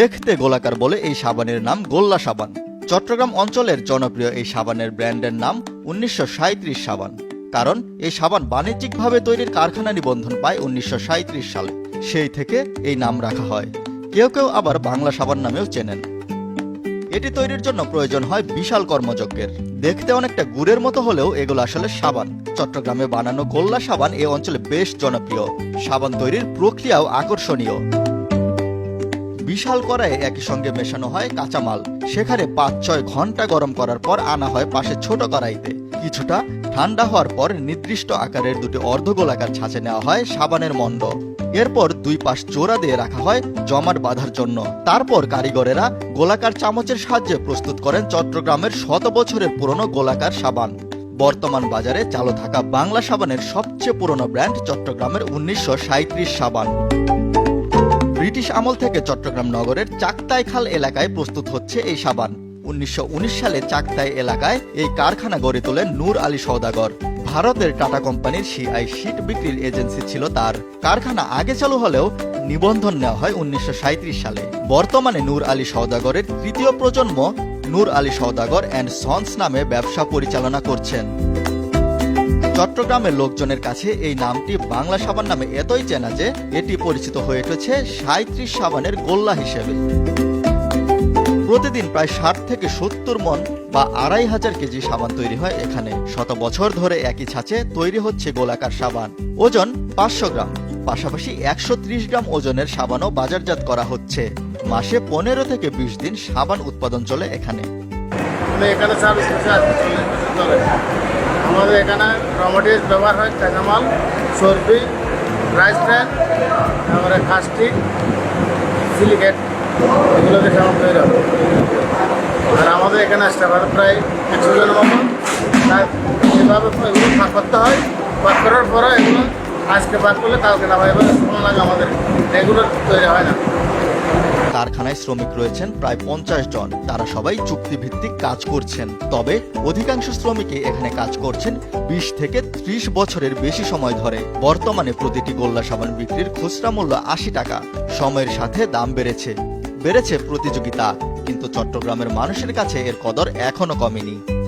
দেখতে গোলাকার বলে এই সাবানের নাম গোল্লা সাবান। চট্টগ্রাম অঞ্চলের জনপ্রিয় এই সাবানের ব্র্যান্ডের নাম উনিশশো সাঁইত্রিশ সাবান। কারণ এই সাবান বাণিজ্যিকভাবে তৈরির কারখানা নিবন্ধন পায় উনিশশো সালে। সেই থেকে এই নাম রাখা হয়। কেউ কেউ আবার বাংলা সাবান নামেও চেনেন। এটি তৈরির জন্য প্রয়োজন হয় বিশাল কর্মযজ্ঞের। দেখতে অনেকটা গুড়ের মতো হলেও এগুলো আসলে সাবান। চট্টগ্রামে বানানো গোল্লা সাবান এ অঞ্চলে বেশ জনপ্রিয়। সাবান তৈরির প্রক্রিয়াও আকর্ষণীয়। বিশাল কড়াইয়ে একই সঙ্গে মেশানো হয় কাঁচামাল। সেখানে পাঁচ ছয় ঘণ্টা গরম করার পর আনা হয় পাশে ছোট কড়াইতে। কিছুটা ঠান্ডা হওয়ার পর নির্দিষ্ট আকারের দুটি অর্ধগোলাকার ছাঁচে নেওয়া হয় সাবানের মণ্ড। এরপর দুই পাশ জোড়া দিয়ে রাখা হয় জমাট বাঁধার জন্য। তারপর কারিগরেরা গোলাকার চামচের সাহায্যে প্রস্তুত করেন চট্টগ্রামের শত বছরের পুরনো গোলাকার সাবান। বর্তমান বাজারে চালু থাকা বাংলা সাবানের সবচেয়ে পুরনো ব্র্যান্ড চট্টগ্রামের উনিশশো সাবান। ব্রিটিশ আমল থেকে চট্টগ্রাম নগরের চাকতাই খাল এলাকায় প্রস্তুত হচ্ছে এই সাবান। উনিশশো উনিশ সালে চাকতাই এলাকায় এই কারখানা গড়ে তোলেন নূর আলী সওদাগর। ভারতের টাটা কোম্পানির সিআই শিট বিক্রির এজেন্সি ছিল তার। কারখানা আগে চালু হলেও নিবন্ধন নেওয়া হয় উনিশশো সাঁইত্রিশ সালে। বর্তমানে নূর আলী সওদাগরের তৃতীয় প্রজন্ম নূর আলী সওদাগর অ্যান্ড সন্স নামে ব্যবসা পরিচালনা করছেন। চট্টগ্রামের লোকজনের কাছে এই নামটি বাংলা সাবান নামে এতই চেনা যে এটি পরিচিত হয়ে উঠেছে সাঁত্রিশ সাবানের গোল্লা হিসেবে। প্রতিদিন প্রায় ষাট থেকে সত্তর মন বা আড়াই হাজার কেজি সাবান তৈরি হয় এখানে। শত বছর ধরে একই ছাঁচে তৈরি হচ্ছে গোলাকার সাবান। ওজন পাঁচশো গ্রাম, পাশাপাশি একশো ত্রিশ গ্রাম ওজনের সাবানও বাজারজাত করা হচ্ছে। মাসে পনেরো থেকে বিশ দিন সাবান উৎপাদন চলে এখানে। মানে আমাদের এখানে র ব্যবহার হয় কাঁচামাল সর্বি রাইস ব্র্যান তারপরে কাস্টিক সিলিকেট এগুলো দিয়ে সামান তৈরি হবে আর আমাদের এখানে স্টাফার প্রায় একশো জনের মতন। তার এভাবে এগুলো ভাগ করতে হয়, ভাগ করার পরে এগুলো আজকে ভাগ করলে কালকে না হয়, এবারে সময় লাগে আমাদের। রেগুলার তৈরি হয় না। কারখানায় শ্রমিক রয়েছেন প্রায় পঞ্চাশ জন। তারা সবাই চুক্তিভিত্তিক কাজ করছেন। তবে অধিকাংশ শ্রমিকই এখানে কাজ করছেন বিশ থেকে ত্রিশ বছরের বেশি সময় ধরে। বর্তমানে প্রতিটি গোল্লা সাবান বিক্রির খুচরা মূল্য আশি টাকা। সময়ের সাথে দাম বেড়েছে। বেড়েছে প্রতিযোগিতা। কিন্তু চট্টগ্রামের মানুষের কাছে এর কদর এখনও কমেনি।